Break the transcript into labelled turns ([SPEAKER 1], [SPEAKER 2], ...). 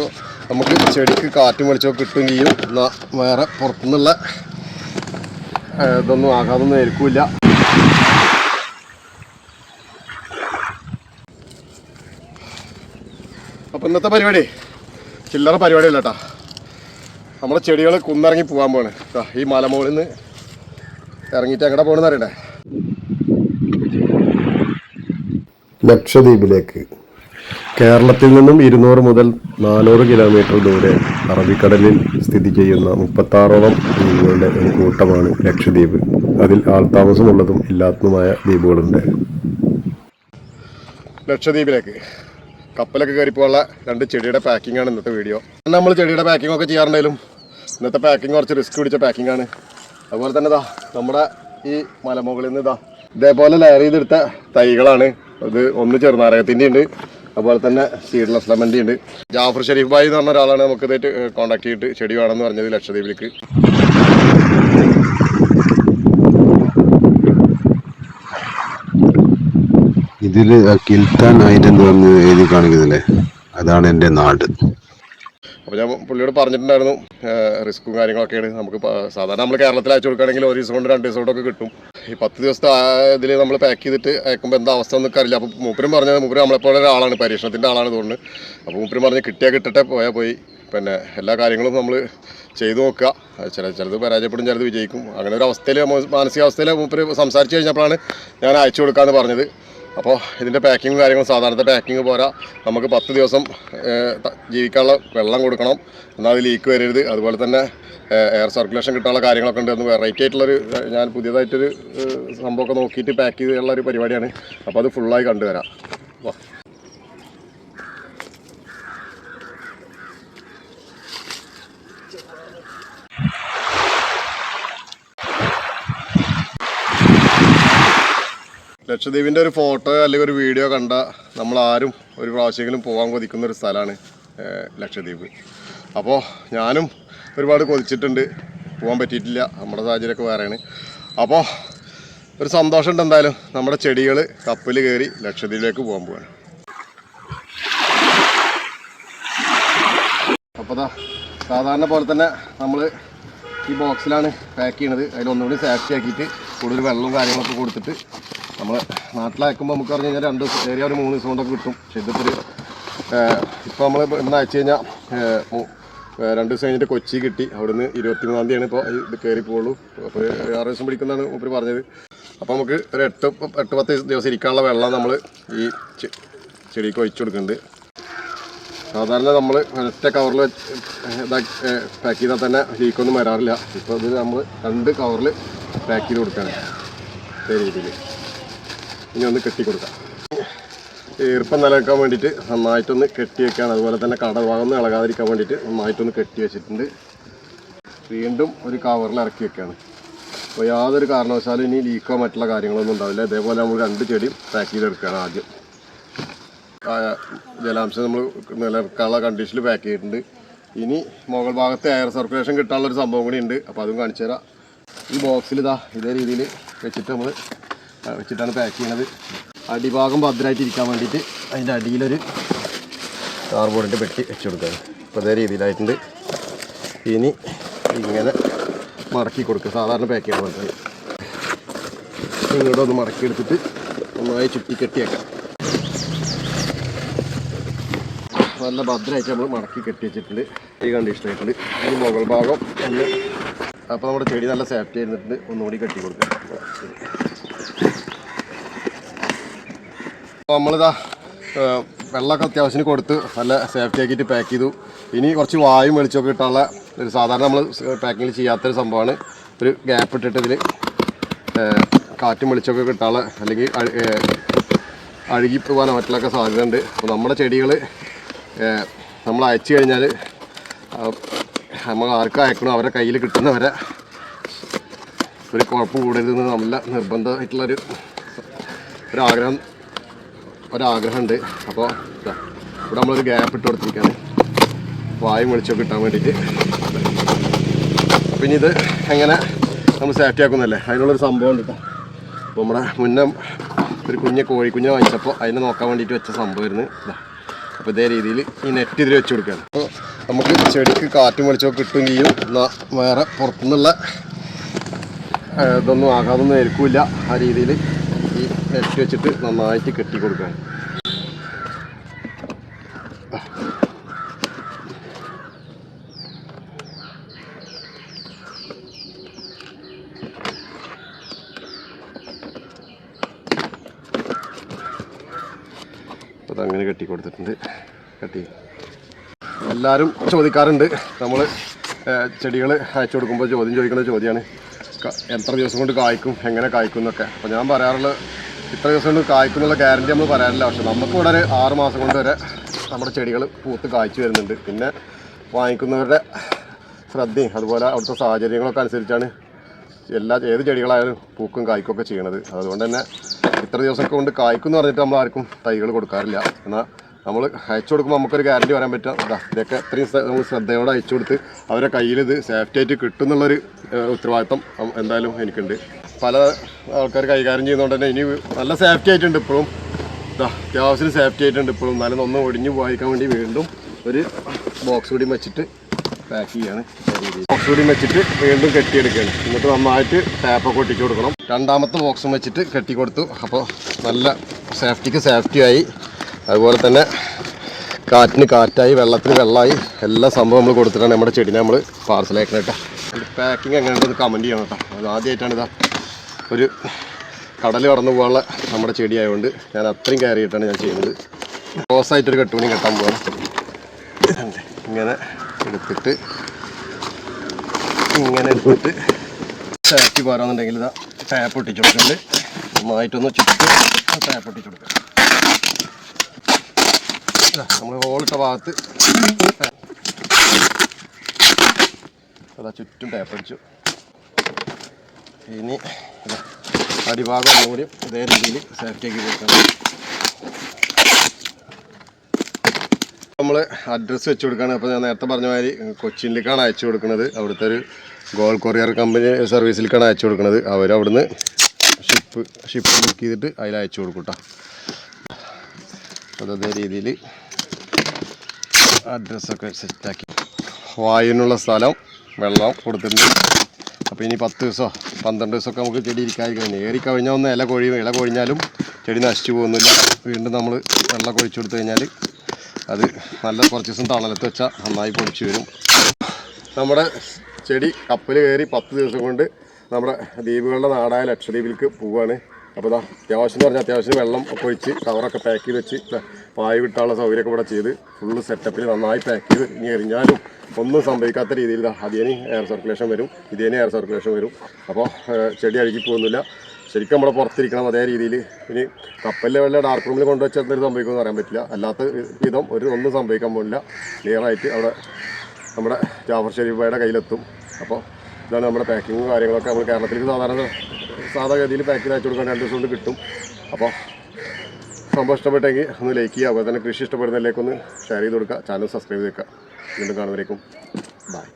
[SPEAKER 1] അപ്പോൾ നമുക്ക് ചെടിക്ക് കാറ്റും വെളിച്ചമൊക്കെ കിട്ടും ചെയ്യും. എന്നാൽ വേറെ പുറത്തുനിന്നുള്ള ഇതൊന്നും ആകാതൊന്നും ഏൽക്കില്ല അപ്പോൾ ഇന്നത്തെ പരിപാടി ചില്ലറ പരിപാടിയല്ല കേട്ടോ. നമ്മളെ ചെടികൾ കുന്നിറങ്ങി പോകാൻ പോകണേ ദാ ഈ മലമോളിൽ നിന്ന് ഇറങ്ങിയിട്ട് എങ്ങടെ പോകണമെന്ന് അറിയണ്ടേ? ലക്ഷദ്വീപിലേക്ക്. കേരളത്തിൽ നിന്നും ഇരുന്നൂറ് മുതൽ നാനൂറ് കിലോമീറ്റർ ദൂരെ അറബിക്കടലിൽ സ്ഥിതി ചെയ്യുന്ന മുപ്പത്താറോളം ദ്വീപുകളുടെ ഒരു കൂട്ടമാണ് ലക്ഷദ്വീപ്. അതിൽ ആൾതാമസമുള്ളതും ഇല്ലാത്തതുമായ ദ്വീപുകളുണ്ട്. ലക്ഷദ്വീപിലേക്ക്. കപ്പലൊക്കെ കയറി രണ്ട് ചെടിയുടെ പാക്കിംഗ് ആണ് ഇന്നത്തെ വീഡിയോ നമ്മൾ ചെടിയുടെ പാക്കിംഗ് ഒക്കെ ചെയ്യാറുണ്ടെങ്കിലും ഇന്നത്തെ പാക്കിംഗ് കുറച്ച് റിസ്ക് പിടിച്ച പാക്കിംഗ് ആണ്. അതുപോലെ തന്നെ ഇതാ നമ്മുടെ ഈ മലമുകളിൽ നിന്ന് ഇതാ ഇതേപോലെ ലെയർ ചെയ്തെടുത്ത തൈകളാണ്. അത് ഒന്ന് ചെറുനാരകത്തിന്റെ ഉണ്ട് അതുപോലെ തന്നെ സീഡ്ലെസ് ലെമന്റെ ഉണ്ട് ജാഫർ ഷെരീഫ് ഭായി എന്ന് പറഞ്ഞ ഒരാളാണ് നമുക്ക് ഇതായിട്ട് കോൺടാക്ട് ചെയ്തിട്ട് ചെടി വേണമെന്ന് പറഞ്ഞത് ലക്ഷദ്വീപിലേക്ക്.
[SPEAKER 2] ഇതിൽ കിൽത്താൻ ഐലൻഡ് എന്ന് പറഞ്ഞ് എഴുതി കാണിക്കുന്നില്ലേ? അതാണ് എന്റെ നാട്.
[SPEAKER 1] അപ്പോൾ ഞാൻ പുള്ളിയോട് പറഞ്ഞിട്ടുണ്ടായിരുന്നു റിസ്ക്കും കാര്യങ്ങളൊക്കെയാണ്. നമുക്ക് സാധാരണ നമ്മൾ കേരളത്തിൽ അയച്ചു കൊടുക്കുകയാണെങ്കിൽ ഒരു ദിവസം കൊണ്ട് രണ്ട് ദിവസം കൊണ്ടൊക്കെ കിട്ടും. ഈ പത്ത് ദിവസത്തെ ഇതിൽ നമ്മൾ പാക്ക് ചെയ്തിട്ട് അയക്കുമ്പോൾ എന്താ അവസ്ഥ ഒന്നും അറിയില്ല. അപ്പോൾ മൂപ്പരും പറഞ്ഞത് മൂപ്പര് നമ്മളെപ്പോലെ ഒരാളാണ് പരീക്ഷണത്തിന്റെ ആളാണ് തോന്നുന്നത് അപ്പോൾ മൂപ്പരും പറഞ്ഞ് കിട്ടിയാൽ കിട്ടട്ടെ പോയാൽ പോയി. പിന്നെ എല്ലാ കാര്യങ്ങളും നമ്മൾ ചെയ്തു നോക്കുക. ചില ചിലത് പരാജയപ്പെടും ചിലത് വിജയിക്കും. അങ്ങനെ ഒരു അവസ്ഥയിൽ മാനസികാവസ്ഥയിൽ മൂപ്പര് സംസാരിച്ച് കഴിഞ്ഞപ്പോഴാണ് ഞാൻ അയച്ചു കൊടുക്കാമെന്ന് പറഞ്ഞത്. അപ്പോൾ ഇതിന്റെ പാക്കിങ് കാര്യങ്ങൾ സാധാരണത്തെ പാക്കിങ് പോരാ. നമുക്ക് പത്ത് ദിവസം ജീവിക്കാനുള്ള വെള്ളം കൊടുക്കണം. എന്നാൽ അത് ലീക്ക് വരരുത്. അതുപോലെ തന്നെ എയർ സർക്കുലേഷൻ കിട്ടാനുള്ള കാര്യങ്ങളൊക്കെ ഉണ്ട്. ഒന്ന് വെറൈറ്റി ആയിട്ടുള്ളൊരു ഞാൻ പുതിയതായിട്ടൊരു സംഭവമൊക്കെ നോക്കിയിട്ട് പാക്ക് ചെയ്തുള്ള ഒരു പരിപാടിയാണ്. അപ്പോൾ അത് ഫുള്ളായി കണ്ടുവരാം. വാ. ലക്ഷദ്വീപിന്റെ ഒരു ഫോട്ടോ അല്ലെങ്കിൽ ഒരു വീഡിയോ കണ്ട നമ്മൾ ആരും ഒരു പ്രാവശ്യമെങ്കിലും പോകാൻ കൊതിക്കുന്ന ഒരു സ്ഥലമാണ് ലക്ഷദ്വീപ്. അപ്പോൾ ഞാനും ഒരുപാട് കൊതിച്ചിട്ടുണ്ട്. പോകാൻ പറ്റിയിട്ടില്ല. നമ്മുടെ സാഹചര്യമൊക്കെ വേറെയാണ്. അപ്പോൾ ഒരു സന്തോഷമുണ്ട് എന്തായാലും. നമ്മുടെ ചെടികൾ കപ്പിൽ കയറി ലക്ഷദ്വീപിലേക്ക് പോകാൻ പോവാണ്. അപ്പോൾ സാധാരണ പോലെ തന്നെ നമ്മൾ ഈ ബോക്സിലാണ് പാക്ക് ചെയ്യണത്. അതിൽ ഒന്നുകൂടി സേഫ്റ്റി ആക്കിയിട്ട് കൂടുതൽ വെള്ളവും കാര്യങ്ങളൊക്കെ കൊടുത്തിട്ട് നമ്മൾ നാട്ടിലയക്കുമ്പോൾ നമുക്ക് പറഞ്ഞു കഴിഞ്ഞാൽ രണ്ട് ഏരിയ ഒരു മൂന്ന് ദിവസം കൊണ്ടൊക്കെ കിട്ടും. പക്ഷേ ഇതിപ്പോൾ ഒരു ഇപ്പോൾ നമ്മൾ ഇന്ന് അയച്ചു കഴിഞ്ഞാൽ രണ്ട് ദിവസം കഴിഞ്ഞിട്ട് കൊച്ചി കിട്ടി. അവിടുന്ന് ഇരുപത്തി മൂന്നാം തീയതിയാണ് ഇപ്പോൾ ഇത് കയറി പോകുള്ളൂ അപ്പോൾ ആറ് ദിവസം പിടിക്കുന്നതാണ് മൂപ്പർ പറഞ്ഞത്. അപ്പോൾ നമുക്ക് ഒരു എട്ട് എട്ട് പത്ത് ദിവസം ഇരിക്കാനുള്ള വെള്ളം നമ്മൾ ഈ ചെടിക്ക് ഒഴിച്ചു കൊടുക്കുന്നുണ്ട്. സാധാരണ നമ്മൾ ഒറ്റ കവറിൽ പാക്ക് ചെയ്താൽ തന്നെ ലീക്കൊന്നും വരാറില്ല. ഇപ്പോൾ ഇത് നമ്മൾ രണ്ട് കവറിൽ പാക്ക് ചെയ്ത് കൊടുക്കുകയാണ് ഇതേ രീതിയിൽ ഇനി ഒന്ന് കെട്ടി കൊടുക്കാം ഈർപ്പം നിലനിൽക്കാൻ വേണ്ടിയിട്ട് നന്നായിട്ടൊന്ന് കെട്ടി വെക്കുകയാണ് അതുപോലെ തന്നെ കടഭാഗം ഇളകാതിരിക്കാൻ വേണ്ടിയിട്ട് നന്നായിട്ടൊന്ന് കെട്ടി വെച്ചിട്ടുണ്ട്. വീണ്ടും ഒരു കവറിൽ ഇറക്കി വെക്കുകയാണ്. അപ്പോൾ യാതൊരു കാരണവശാലും ഇനി ലീക്കോ മറ്റുള്ള കാര്യങ്ങളൊന്നും ഉണ്ടാവില്ല. ഇതേപോലെ നമ്മൾ രണ്ട് ചെടിയും പാക്ക് ചെയ്തെടുക്കുകയാണ് ആദ്യം. ജലാംശം നമ്മൾ നിലനിർത്താനുള്ള കണ്ടീഷനിൽ പാക്ക് ചെയ്തിട്ടുണ്ട്. ഇനി മുകൾ ഭാഗത്ത് എയർ സർക്കുലേഷൻ കിട്ടാനുള്ളൊരു സംഭവം കൂടി ഉണ്ട്. അപ്പോൾ അതും കാണിച്ചു തരാം ഈ ബോക്സിൽ ഇതാ ഇതേ രീതിയിൽ വെച്ചിട്ട് നമ്മൾ വെച്ചിട്ടാണ് പാക്ക് ചെയ്യണത്. അടിഭാഗം ഭദ്രമായിട്ട് ഇരിക്കാൻ വേണ്ടിയിട്ട് അതിന്റെ അടിയിലൊരു കാർബോർഡിന്റെ പെട്ടി വെച്ച് കൊടുക്കുക അപ്പോൾ അതേ രീതിയിലായിട്ടുണ്ട്. ഇനി ഇങ്ങനെ മടക്കി കൊടുക്കുക. സാധാരണ പാക്ക് ചെയ്യണ പോലെ ഇങ്ങോട്ട് ഒന്ന് മടക്കി എടുത്തിട്ട് നന്നായി ചുറ്റി കെട്ടിയേക്കാം. നല്ല ഭദ്രമായിട്ട് നമ്മൾ മടക്കി കെട്ടി വെച്ചിട്ടുണ്ട്. ഈ കണ്ടീഷനായിട്ടുണ്ട്. ഈ മുകൾ ഭാഗം അപ്പോൾ നമ്മുടെ ചെടി നല്ല സേഫ്റ്റി ആയിരുന്നിട്ടുണ്ട്. ഒന്നുകൂടി കെട്ടി കൊടുക്കാം. അപ്പോൾ നമ്മളിതാ വെള്ളമൊക്കെ അത്യാവശ്യത്തിന് കൊടുത്ത് നല്ല സേഫ്റ്റി ആക്കിയിട്ട് പാക്ക് ചെയ്തു. ഇനി കുറച്ച് വായും വെളിച്ചമൊക്കെ ഇട്ടാനുള്ള ഒരു സാധാരണ നമ്മൾ പാക്കിങ്ങിൽ ചെയ്യാത്തൊരു സംഭവമാണ്. ഒരു ഗ്യാപ്പ് ഇട്ടിട്ട് ഇതിൽ കാറ്റും വെളിച്ചമൊക്കെ കിട്ടാനുള്ള അല്ലെങ്കിൽ അഴുകിപ്പോകാനോ മറ്റുള്ളൊക്കെ സാധ്യതയുണ്ട്. അപ്പോൾ നമ്മുടെ ചെടികൾ നമ്മൾ അയച്ചു കഴിഞ്ഞാൽ നമ്മൾ ആർക്ക് അയക്കണോ അവരുടെ കയ്യിൽ കിട്ടുന്നവരെ ഒരു കുഴപ്പം കൂടരുതെന്ന് നല്ല നിർബന്ധമായിട്ടുള്ളൊരു ഒരാഗ്രഹം ഒരാഗ്രഹമുണ്ട്. അപ്പോൾ ഇവിടെ നമ്മളൊരു ഗ്യാപ്പ് ഇട്ട് കൊടുത്തിരിക്കുകയാണ് വായും വെളിച്ചമൊക്കെ കിട്ടാൻ വേണ്ടിയിട്ട്. പിന്നെ ഇത് എങ്ങനെ നമ്മൾ സേഫ്റ്റി ആക്കുന്നല്ലേ അതിനുള്ളൊരു സംഭവം ഉണ്ട് കേട്ടോ അപ്പോൾ നമ്മുടെ മുന്നേ ഒരു കുഞ്ഞ് കോഴിക്കുഞ്ഞ് വാങ്ങിച്ചപ്പോൾ അതിനെ നോക്കാൻ വേണ്ടിയിട്ട് വെച്ച സംഭവമായിരുന്നു ഇതാ അപ്പോൾ ഇതേ രീതിയിൽ ഈ നെറ്റ് ഇതിൽ വെച്ച് കൊടുക്കുകയാണ് അപ്പോൾ നമുക്ക് ചെടിക്ക് കാറ്റും വെളിച്ചമൊക്കെ കിട്ടും ചെയ്യും. എന്നാൽ വേറെ പുറത്തുനിന്നുള്ള ഇതൊന്നും ആകാതൊന്നും ഏൽക്കില്ല ആ രീതിയിൽ ഈ നെറ്റ് വെച്ചിട്ട് നന്നായിട്ട് കെട്ടി കൊടുക്കണം അതങ്ങനെ കെട്ടി കൊടുത്തിട്ടുണ്ട്. കെട്ടി. എല്ലാവരും ചോദിക്കാറുണ്ട്. നമ്മൾ ചെടികൾ അയച്ചു കൊടുക്കുമ്പോൾ ചോദ്യം ചോദിക്കുന്ന ചോദ്യമാണ് എത്ര ദിവസം കൊണ്ട് കായ്ക്കും എങ്ങനെ കായ്ക്കും എന്നൊക്കെ. അപ്പോൾ ഞാൻ പറയാറുള്ളത് ഇത്ര ദിവസം കൊണ്ട് കായ്ക്കും എന്നുള്ള ഗ്യാരണ്ടി നമ്മൾ പറയാറില്ല. പക്ഷെ നമുക്ക് ഇവിടെ ഒരു ആറ് മാസം കൊണ്ട് വരെ നമ്മുടെ ചെടികൾ പൂത്ത് കായ്ച്ചു വരുന്നുണ്ട്. പിന്നെ വാങ്ങിക്കുന്നവരുടെ ശ്രദ്ധയും അതുപോലെ അവിടുത്തെ സാഹചര്യങ്ങളൊക്കെ അനുസരിച്ചാണ് എല്ലാ ഏത് ചെടികളായാലും പൂക്കും കായ്ക്കും ഒക്കെ ചെയ്യണത്. അതുകൊണ്ട് തന്നെ ഇത്ര ദിവസം കൊണ്ട് കായ്ക്കും എന്ന് പറഞ്ഞിട്ട് നമ്മൾ ആർക്കും തൈകൾ കൊടുക്കാറില്ല. എന്നാൽ നമ്മൾ അയച്ചു കൊടുക്കുമ്പോൾ നമുക്കൊരു ഗ്യാരണ്ടി പറയാൻ പറ്റും. ഇതാ ഇതൊക്കെ ഇത്രയും നമ്മൾ ശ്രദ്ധയോടെ അയച്ചു കൊടുത്ത് അവരെ കയ്യിൽ ഇത് സേഫ്റ്റി ആയിട്ട് കിട്ടും എന്നുള്ളൊരു ഉത്തരവാദിത്തം എന്തായാലും എനിക്കുണ്ട്. പല ആൾക്കാർ കൈകാര്യം ചെയ്യുന്നതുകൊണ്ട് തന്നെ ഇനി നല്ല സേഫ്റ്റി ആയിട്ടുണ്ട് ഇപ്പോഴും ഇതാ അത്യാവശ്യം സേഫ്റ്റി ആയിട്ടുണ്ട് ഇപ്പോഴും എന്നാലും ഒന്ന് ഒടിഞ്ഞു വായിക്കാൻ വേണ്ടി വീണ്ടും ഒരു ബോക്സ് കൂടി വെച്ചിട്ട് പാക്ക് ചെയ്യാണ്. ബോക്സ് കൂടി വെച്ചിട്ട് വീണ്ടും കെട്ടിയെടുക്കുകയാണ്. എന്നിട്ട് നന്നായിട്ട് ടാപ്പൊക്കെ ഒട്ടിച്ചു കൊടുക്കണം. രണ്ടാമത്തെ ബോക്സും വെച്ചിട്ട് കെട്ടി കൊടുത്തു അപ്പോൾ നല്ല സേഫ്റ്റിക്ക് സേഫ്റ്റി ആയി. അതുപോലെ തന്നെ കാറ്റിന് കാറ്റായി വെള്ളത്തിന് വെള്ളമായി എല്ലാ സംഭവം നമ്മൾ കൊടുത്തിട്ടാണ് നമ്മുടെ ചെടിനെ നമ്മൾ പാർസലാക്കണം കേട്ടോ. പാക്കിങ് എങ്ങനെയുണ്ടെന്ന് കമന്റ് ചെയ്യണം കേട്ടോ. അത് ആദ്യമായിട്ടാണ് ഇതാ ഒരു കടൽ കടന്നു പോകാനുള്ള നമ്മുടെ ചെടി ആയതുകൊണ്ട് ഞാൻ അത്രയും കെയർ ചെയ്തിട്ടാണ് ഞാൻ ചെയ്യുന്നത്. ക്ലോസായിട്ടൊരു കെട്ടുപണി കെട്ടാൻ പോകണം. ഇങ്ങനെ എടുത്തിട്ട് ഇങ്ങനെ എടുത്തിട്ട് ടാപ്പ് പോരാന്നുണ്ടെങ്കിൽ ഇതാ ടാപ്പ് ഒട്ടിച്ചു കൊടുക്കുന്നുണ്ട് നന്നായിട്ടൊന്ന് ചുറ്റിട്ട് ടാപ്പ് ഒട്ടിച്ചു കൊടുക്കുക നമ്മൾ ഹോളിട്ട ഭാഗത്ത്. അതാ ചുറ്റും ടാപ്പ് അടിച്ചു. ഇനി അടിഭാഗം ഒന്നുകൂടി ഇതേ രീതിയിൽ സേഫ്റ്റിയാക്കി കൊടുക്കണം. നമ്മൾ അഡ്രസ്സ് വെച്ച് കൊടുക്കുകയാണ് അപ്പോൾ ഞാൻ നേരത്തെ പറഞ്ഞ മാതിരി കൊച്ചിയിലേക്കാണ് അയച്ചു കൊടുക്കുന്നത് അവിടുത്തെ ഒരു ഗോൾ കൊറിയർ കമ്പനി സർവീസിലേക്കാണ് അയച്ചു കൊടുക്കുന്നത് അവർ ഷിപ്പ് ഷിപ്പ് ബുക്ക് ചെയ്തിട്ട് അതിൽ അയച്ചു കൊടുക്കും അതേ രീതിയിൽ അഡ്രസ്സൊക്കെ സെറ്റാക്കി വായുവിനുള്ള സ്ഥലം വെള്ളം കൊടുത്തിട്ടുണ്ട്. അപ്പോൾ ഇനി പത്ത് ദിവസമോ പന്ത്രണ്ട് ദിവസമൊക്കെ നമുക്ക് ചെടി ഇരിക്കാതിരിക്കണം ഏറി കഴിഞ്ഞാൽ ഒന്ന് ഇല കൊഴിയും ഇല കൊഴിഞ്ഞാലും ചെടി നശിച്ചു പോകുന്നില്ല. വീണ്ടും നമ്മൾ വെള്ളം കൊഴിച്ചു കൊടുത്തു കഴിഞ്ഞാൽ അത് നല്ല കുറച്ച് ദിവസം തണലത്ത് വെച്ചാൽ നന്നായി പൊടിച്ചു വരും. നമ്മുടെ ചെടി കപ്പൽ കയറി പത്ത് ദിവസം കൊണ്ട് നമ്മുടെ ദ്വീപുകളുടെ നാടായ ലക്ഷദ്വീപിലേക്ക് പോവുകയാണ് അപ്പോൾ ഇതാ അത്യാവശ്യം എന്ന് പറഞ്ഞാൽ അത്യാവശ്യം വെള്ളം ഒക്കെ ഒഴിച്ച് കവറൊക്കെ പാക്ക് ചെയ്ത് വെച്ച് പായ വിട്ടാനുള്ള സൗകര്യമൊക്കെ ഇവിടെ ചെയ്ത് ഫുള്ള് സെറ്റപ്പിൽ നന്നായി പാക്ക് ചെയ്ത് ഇനി എറിഞ്ഞാലും ഒന്നും സംഭവിക്കാത്ത രീതിയിൽ അതിന് എയർ സർക്കുലേഷൻ വരും. ഇതിന് എയർ സർക്കുലേഷൻ വരും. അപ്പോൾ ചെടി അഴുകി പോകുന്നില്ല. ശരിക്കും നമ്മളെ പുറത്തിരിക്കണം അതേ രീതിയിൽ ഇനി കപ്പലിലെ വല്ല ഡാർക്ക് റൂമിൽ കൊണ്ടുവച്ചാൽ എന്തെങ്കിലും സംഭവിക്കുമെന്ന് പറയാൻ പറ്റില്ല. അല്ലാത്ത വിധം ഒരു ഒന്നും സംഭവിക്കാൻ പോകില്ല ക്ലിയറായിട്ട് അവിടെ നമ്മുടെ ജാഫർ ഷെരീഫയുടെ കയ്യിലെത്തും. അപ്പോൾ ഇതാണ് നമ്മുടെ പാക്കിങ്ങും കാര്യങ്ങളൊക്കെ നമ്മൾ കേരളത്തിലേക്ക് സാധാരണ സാധാഗതിയിൽ പാക്കിൽ അയച്ചു കൊടുക്കാൻ രണ്ട് ദിവസം കൊണ്ട് കിട്ടും. അപ്പോൾ സംഭവം ഇഷ്ടപ്പെട്ടെങ്കിൽ ഒന്ന് ലൈക്ക് ചെയ്യുക. അതുപോലെ തന്നെ കൃഷി ഇഷ്ടപ്പെടുന്നതിലേക്കൊന്ന് ഷെയർ ചെയ്ത് കൊടുക്കുക. ചാനൽ സബ്സ്ക്രൈബ് ചെയ്ത് വെക്കുക. വീണ്ടും കാണുന്നവരേക്കും. ബൈ